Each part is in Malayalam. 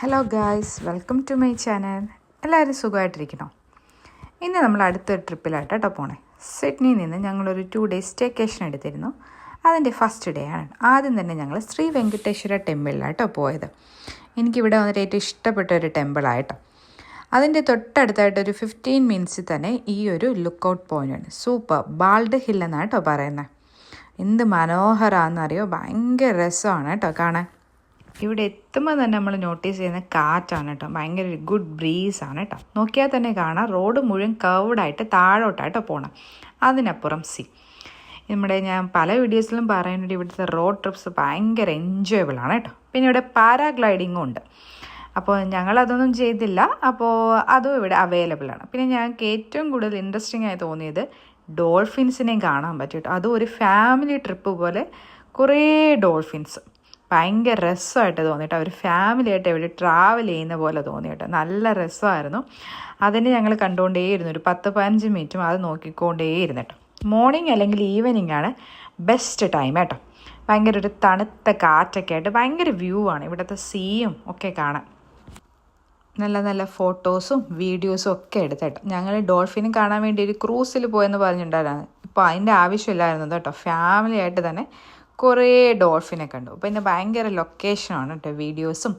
Hello guys welcome to my channel എല്ലാവരും സുഖമായിട്ടിരിക്കണോ? ഇന്ന് നമ്മൾ അടുത്ത ട്രിപ്പിലായിട്ട് കേട്ടോ പോണേ. സിഡ്നിയിൽ നിന്ന് ഞങ്ങളൊരു ടു ഡേയ്സ് സ്റ്റേക്കേഷൻ എടുത്തിരുന്നു. അതിന്റെ ഫസ്റ്റ് ഡേ ആണ്. ആദ്യം തന്നെ ഞങ്ങൾ ശ്രീ വെങ്കടേശ്വര ടെമ്പിളിലായിട്ടോ പോയത്. എനിക്കിവിടെ വന്നിട്ട് ഏറ്റവും ഇഷ്ടപ്പെട്ട ഒരു ടെമ്പിളായിട്ടോ. അതിന്റെ തൊട്ടടുത്തായിട്ട് ഒരു ഫിഫ്റ്റീൻ മിനിറ്റ്സിൽ തന്നെ ഈ ഒരു lookout point super bald hill എന്നാണ് കേട്ടോ പറയുന്നത്. എന്ത് മനോഹരമാണെന്നറിയോ ഭയങ്കര രസമാണ് കേട്ടോ കാണാൻ. ഇവിടെ എത്തുമ്പോൾ തന്നെ നമ്മൾ നോട്ടീസ് ചെയ്യുന്ന കാറ്റാണ് കേട്ടോ. ഭയങ്കര ഒരു ഗുഡ് ബ്രീസ് ആണ് കേട്ടോ. നോക്കിയാൽ തന്നെ കാണാം. റോഡ് മുഴുവൻ കർവ്ഡായിട്ട് താഴോട്ടായിട്ടോ പോകണം അതിനപ്പുറം സി നമ്മുടെ ഞാൻ പല വീഡിയോസിലും പറയുന്നുണ്ട് ഇവിടുത്തെ റോഡ് ട്രിപ്സ് ഭയങ്കര എൻജോയബിൾ ആണ് കേട്ടോ. പിന്നെ ഇവിടെ പാരാഗ്ലൈഡിങ്ങും ഉണ്ട്. അപ്പോൾ ഞങ്ങളതൊന്നും ചെയ്തില്ല. അപ്പോൾ അതും ഇവിടെ അവൈലബിൾ ആണ്. പിന്നെ ഞങ്ങൾക്ക് ഏറ്റവും കൂടുതൽ ഇൻട്രസ്റ്റിംഗ് ആയി തോന്നിയത് ഡോൾഫിൻസിനെയും കാണാൻ പറ്റും കേട്ടോ. അതും ഒരു ഫാമിലി ട്രിപ്പ് പോലെ കുറേ ഡോൾഫിൻസ് ഭയങ്കര രസമായിട്ട് തോന്നിയിട്ട് അവർ ഫാമിലിയായിട്ട് എവിടെ ട്രാവൽ ചെയ്യുന്ന പോലെ തോന്നി കേട്ടോ. നല്ല രസമായിരുന്നു. അതിന് ഞങ്ങൾ കണ്ടുകൊണ്ടേയിരുന്നു. ഒരു പത്ത് പതിനഞ്ച് മിനിറ്റും അത് നോക്കിക്കൊണ്ടേയിരുന്നു കേട്ടോ. മോർണിംഗ് അല്ലെങ്കിൽ ഈവനിങ് ആണ് ബെസ്റ്റ് ടൈം കേട്ടോ. ഭയങ്കര ഒരു തണുത്ത കാറ്റൊക്കെ ആയിട്ട് ഭയങ്കര വ്യൂ ആണ്. ഇവിടുത്തെ സീയും ഒക്കെ കാണാൻ. നല്ല നല്ല ഫോട്ടോസും വീഡിയോസും ഒക്കെ എടുത്തേട്ടോ ഞങ്ങൾ ഡോൾഫിനും കാണാൻ വേണ്ടി ഒരു ക്രൂസിൽ പോയെന്ന് പറഞ്ഞിട്ടുണ്ടായിരുന്നു. ഇപ്പോൾ അതിന്റെ ആവശ്യമില്ലായിരുന്നു കേട്ടോ. ഫാമിലി ആയിട്ട് തന്നെ കുറേ ഡോൾഫിനെ കണ്ടു അപ്പോൾ ഇന്ന് ഭയങ്കര ലൊക്കേഷനാണ് കേട്ടോ വീഡിയോസും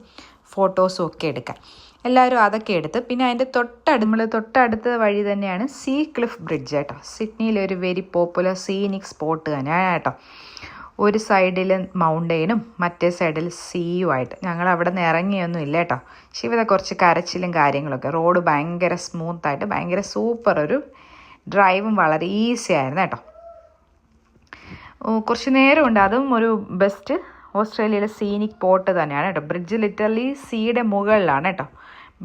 ഫോട്ടോസും ഒക്കെ എടുക്കാൻ. എല്ലാവരും അതൊക്കെ എടുത്ത് പിന്നെ അതിന്റെ തൊട്ടടുത്ത് നമ്മൾ തൊട്ടടുത്ത വഴി തന്നെയാണ് സീ ക്ലിഫ് ബ്രിഡ്ജ് കേട്ടോ. സിഡ്നിയിലെ ഒരു വെരി പോപ്പുലർ സീനിക് സ്പോട്ട് തന്നെയാണ് കേട്ടോ. ഒരു സൈഡിൽ മൗണ്ടെയിനും മറ്റേ സൈഡിൽ സീയുമായിട്ട് ഞങ്ങൾ അവിടെ നിന്ന് ഇറങ്ങിയൊന്നും ഇല്ല കേട്ടോ. ശിവത കുറച്ച് കരച്ചിലും കാര്യങ്ങളൊക്കെ. റോഡ് ഭയങ്കര സ്മൂത്തായിട്ട് ഭയങ്കര സൂപ്പർ ഒരു ഡ്രൈവും വളരെ ഈസി ആയിരുന്നു കേട്ടോ. കുറച്ച് നേരമുണ്ട്. അതും ഒരു ബെസ്റ്റ് ഓസ്ട്രേലിയയിലെ സീനിക് പോട്ട് തന്നെയാണ് കേട്ടോ. ബ്രിഡ്ജ് ലിറ്ററലി സീയുടെ മുകളിലാണ് കേട്ടോ.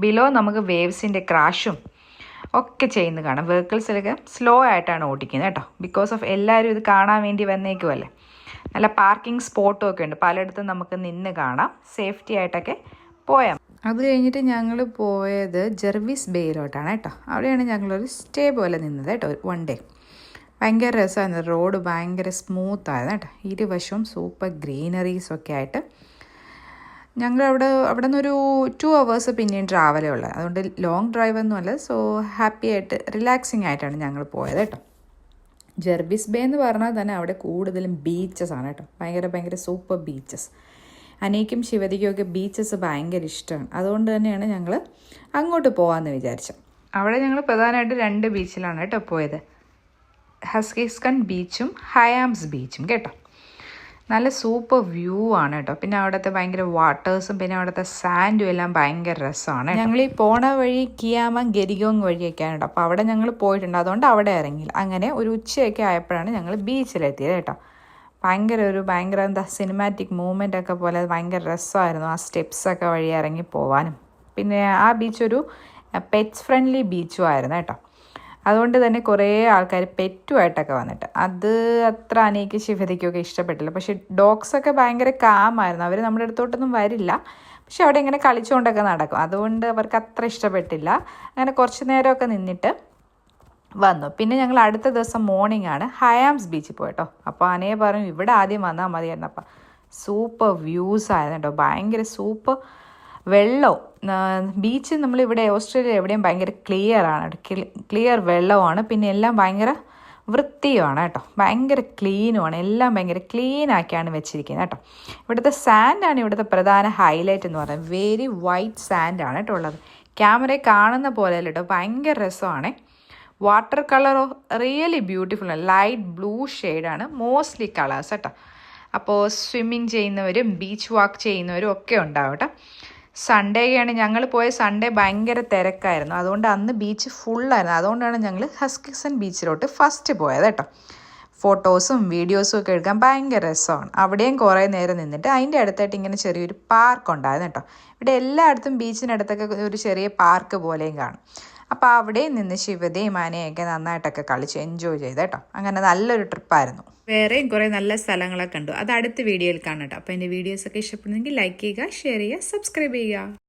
ബിലോ നമുക്ക് വേവ്സിന്റെ ക്രാഷും ഒക്കെ ചെയ്യുന്നത് കാണാം. വെഹിക്കിൾസിലൊക്കെ സ്ലോ ആയിട്ടാണ് ഓടിക്കുന്നത് കേട്ടോ. ബിക്കോസ് ഓഫ് എല്ലാവരും ഇത് കാണാൻ വേണ്ടി വന്നേക്കുമല്ലേ നല്ല പാർക്കിംഗ് സ്പോട്ടും ഒക്കെ ഉണ്ട്. പലയിടത്തും നമുക്ക് നിന്ന് കാണാം. സേഫ്റ്റി ആയിട്ടൊക്കെ പോയാം അത് കഴിഞ്ഞിട്ട് ഞങ്ങൾ പോയത് ജെർവിസ് ബേയിലോട്ടാണ് കേട്ടോ. അവിടെയാണ് ഞങ്ങളൊരു സ്റ്റേ പോലെ നിന്നത് കേട്ടോ വൺ ഡേ ഭയങ്കര രസമായിരുന്നു. റോഡ് ഭയങ്കര സ്മൂത്തായിരുന്നു കേട്ടോ. ഇരുവശവും സൂപ്പർ ഗ്രീനറീസ് ഒക്കെ ആയിട്ട്. ഞങ്ങൾ അവിടെ അവിടെ നിന്നൊരു ടു അവേഴ്സ് പിന്നെയും ട്രാവലേ ഉള്ളത് അതുകൊണ്ട് ലോങ് ഡ്രൈവ് ഒന്നുമല്ല സോ ഹാപ്പി ആയിട്ട് റിലാക്സിങ് ആയിട്ടാണ് ഞങ്ങൾ പോയത് കേട്ടോ. ജെർബിസ് ബേ എന്ന് പറഞ്ഞാൽ തന്നെ അവിടെ കൂടുതലും ബീച്ചസ് ആണ് കേട്ടോ. ഭയങ്കര ഭയങ്കര സൂപ്പർ ബീച്ചസ് അനേക്കും ശിവതിക്കുമൊക്കെ ബീച്ചസ് ഭയങ്കര ഇഷ്ടമാണ്. അതുകൊണ്ട് തന്നെയാണ് ഞങ്ങൾ അങ്ങോട്ട് പോകാമെന്ന് വിചാരിച്ചത്. അവിടെ ഞങ്ങൾ പ്രധാനമായിട്ട് രണ്ട് ബീച്ചിലാണ് കേട്ടോ പോയത്. ഹസ്കിസ്കൺ ബീച്ചും ഹയാംസ് ബീച്ചും കേട്ടോ. നല്ല സൂപ്പർ വ്യൂ ആണ് കേട്ടോ. പിന്നെ അവിടുത്തെ ഭയങ്കര വാട്ടേഴ്സും പിന്നെ അവിടുത്തെ സാൻഡും എല്ലാം ഭയങ്കര രസമാണ് ഞങ്ങൾ ഈ പോണ വഴി കിയാമ ഗരികോങ് വഴിയൊക്കെയാണ് കേട്ടോ. അപ്പോൾ അവിടെ ഞങ്ങൾ പോയിട്ടുണ്ട്. അതുകൊണ്ട് അവിടെ ഇറങ്ങിയില്ല അങ്ങനെ ഒരു ഉച്ചയൊക്കെ ആയപ്പോഴാണ് ഞങ്ങൾ ബീച്ചിലെത്തിയത് കേട്ടോ. ഭയങ്കര ഒരു ഭയങ്കര എന്താ സിനിമാറ്റിക് മൂവ്മെന്റ് ഒക്കെ പോലെ ഭയങ്കര രസമായിരുന്നു ആ സ്റ്റെപ്സൊക്കെ വഴി ഇറങ്ങി പോവാനും. പിന്നെ ആ ബീച്ചൊരു പെറ്റ്സ് ഫ്രണ്ട്ലി ബീച്ചും ആയിരുന്നു കേട്ടോ. അതുകൊണ്ട് തന്നെ കുറേ ആൾക്കാർ പെറ്റുമായിട്ടൊക്കെ വന്നിട്ട്. അത് അത്ര അനേക്ക് ശിവതയ്ക്കൊക്കെ ഇഷ്ടപ്പെട്ടില്ല. പക്ഷേ ഡോഗ്സൊക്കെ ഭയങ്കര കാമായിരുന്നു. അവർ നമ്മുടെ അടുത്തോട്ടൊന്നും വരില്ല. പക്ഷെ അവിടെ ഇങ്ങനെ കളിച്ചുകൊണ്ടൊക്കെ നടക്കും. അതുകൊണ്ട് അവർക്ക് അത്ര ഇഷ്ടപ്പെട്ടില്ല. അങ്ങനെ കുറച്ച് നേരമൊക്കെ നിന്നിട്ട് വന്നു. പിന്നെ ഞങ്ങൾ അടുത്ത ദിവസം മോർണിംഗ് ആണ് ഹയാംസ് ബീച്ചിൽ പോയിട്ടോ അപ്പോൾ അനയെ പറഞ്ഞു ഇവിടെ ആദ്യം വന്നാൽ മതിയായിരുന്നു. അപ്പം സൂപ്പർ വ്യൂസ് ആയിരുന്നു കേട്ടോ. ഭയങ്കര സൂപ്പർ വെള്ളവും ബീച്ച് നമ്മളിവിടെ ഓസ്ട്രേലിയ എവിടെയും ഭയങ്കര ക്ലിയർ ആണ്. ക്ലിയർ വെള്ളമാണ് പിന്നെ എല്ലാം ഭയങ്കര വൃത്തിയുമാണ് കേട്ടോ. ഭയങ്കര ക്ലീനുമാണ് എല്ലാം ഭയങ്കര ക്ലീനാക്കിയാണ് വെച്ചിരിക്കുന്നത് കേട്ടോ. ഇവിടുത്തെ സാൻഡാണ് ഇവിടുത്തെ പ്രധാന ഹൈലൈറ്റ് എന്ന് പറയുന്നത്. വെരി വൈറ്റ് സാൻഡാണ് കേട്ടോ ഉള്ളത്. ക്യാമറയിൽ കാണുന്ന പോലെ കേട്ടോ. ഭയങ്കര രസമാണ്. വാട്ടർ കളർ റിയലി ബ്യൂട്ടിഫുൾ ആണ്. ലൈറ്റ് ബ്ലൂ ഷെയ്ഡാണ് മോസ്റ്റ്ലി കളേഴ്സ് കേട്ടോ. അപ്പോൾ സ്വിമ്മിങ് ചെയ്യുന്നവരും ബീച്ച് വാക്ക് ചെയ്യുന്നവരും ഒക്കെ ഉണ്ടാവും കേട്ടോ. സൺഡേയാണ് ഞങ്ങൾ പോയ സൺഡേ ഭയങ്കര തിരക്കായിരുന്നു. അതുകൊണ്ട് അന്ന് ബീച്ച് ഫുള്ളായിരുന്നു അതുകൊണ്ടാണ് ഞങ്ങൾ ഹസ്കിസൺ ബീച്ചിലോട്ട് ഫസ്റ്റ് പോയത് കേട്ടോ. ഫോട്ടോസും വീഡിയോസും ഒക്കെ എടുക്കാൻ ഭയങ്കര രസമാണ്. അവിടെയും കുറേ നേരം നിന്നിട്ട് അതിന്റെ അടുത്തായിട്ട് ഇങ്ങനെ ചെറിയൊരു പാർക്ക് ഉണ്ടായിരുന്നു കേട്ടോ. ഇവിടെ എല്ലായിടത്തും ബീച്ചിനടുത്തൊക്കെ ഒരു ചെറിയ പാർക്ക് പോലെയും കാണും. അപ്പോൾ അവിടെ നിന്ന് ശിവതയും ആനയൊക്കെ നന്നായിട്ടൊക്കെ കളിച്ച് എൻജോയ് ചെയ്ത് കേട്ടോ അങ്ങനെ നല്ലൊരു ട്രിപ്പായിരുന്നു വേറെയും കുറേ നല്ല സ്ഥലങ്ങളൊക്കെ കണ്ടു. അത് അടുത്ത വീഡിയോയിൽ കാണാം കേട്ടോ അപ്പോൾ എന്റെ വീഡിയോസൊക്കെ ഇഷ്ടപ്പെടുന്നെങ്കിൽ ലൈക്ക് ചെയ്യുക ഷെയർ ചെയ്യുക സബ്സ്ക്രൈബ് ചെയ്യുക.